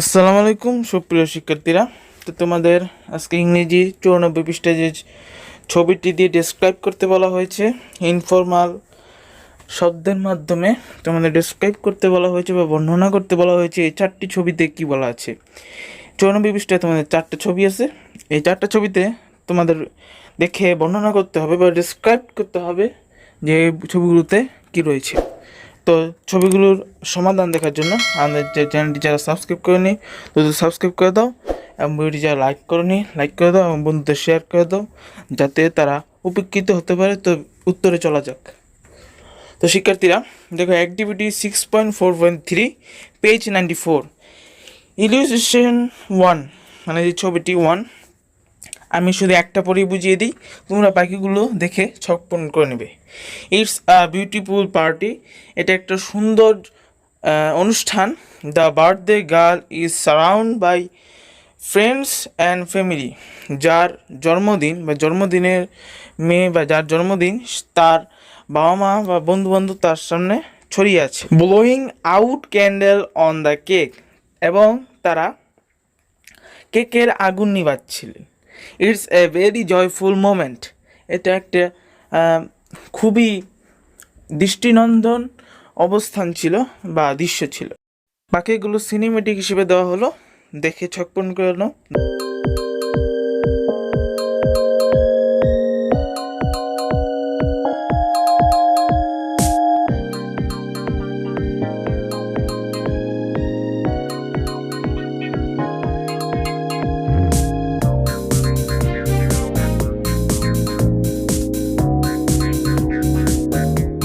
আসসালামু আলাইকুম, সুপ্রিয় শিক্ষার্থীরা। তো তোমাদের আজকে ইংরেজি চৌরানব্বই পৃষ্ঠায় যে ছবিটি দিয়ে ডেসক্রাইব করতে বলা হয়েছে ইনফর্মাল শব্দের মাধ্যমে তোমাদের ডেসক্রাইব করতে বলা হয়েছে বা বর্ণনা করতে বলা হয়েছে, এই চারটি ছবিতে কি বলা আছে। চৌরানব্বই পৃষ্ঠায় তোমাদের চারটে ছবি আছে। এই চারটা ছবিতে তোমাদের দেখে বর্ণনা করতে হবে বা ডেসক্রাইব করতে হবে যে ছবিগুলোতে কি রয়েছে। তো ছবিগুলোর সমাধান দেখার জন্য আমাদের যে চ্যানেলটি যারা সাবস্ক্রাইব করেনি তাদের সাবস্ক্রাইব করে দাও এবং ভিডিওটি যারা লাইক করেনি, লাইক করে দাও এবং বন্ধুদের শেয়ার করে দাও যাতে তারা উপকৃত হতে পারে। তো উত্তরে চলা যাক। তো শিক্ষার্থীরা, দেখো activity six point four point three page ninety four illustration one মানে যে ছবিটি ওয়ান আমি শুধু একটা পরেই বুঝিয়ে দিই, তোমরা বাকিগুলো দেখে ছক পূরণ করে নেবে। ইটস আ বিউটিফুল পার্টি এটা একটা সুন্দর অনুষ্ঠান। The birthday girl is surround by friends and family যার জন্মদিন বা জন্মদিনের মেয়ে বা যার জন্মদিন তার বাবা মা বা বন্ধু বান্ধব তার সামনে ছড়িয়ে আছে। Blowing out candle on the cake এবং তারা কেকের আগুন নিবাচ্ছিলেন it's a very joyful moment এটা একটা খুবই দৃষ্টিনন্দন অবস্থান ছিল বা দৃশ্য ছিল। বাকিগুলো সিনেমেটিক হিসেবে দেওয়া হলো। দেখে ছকপন পূরণ করে নাও।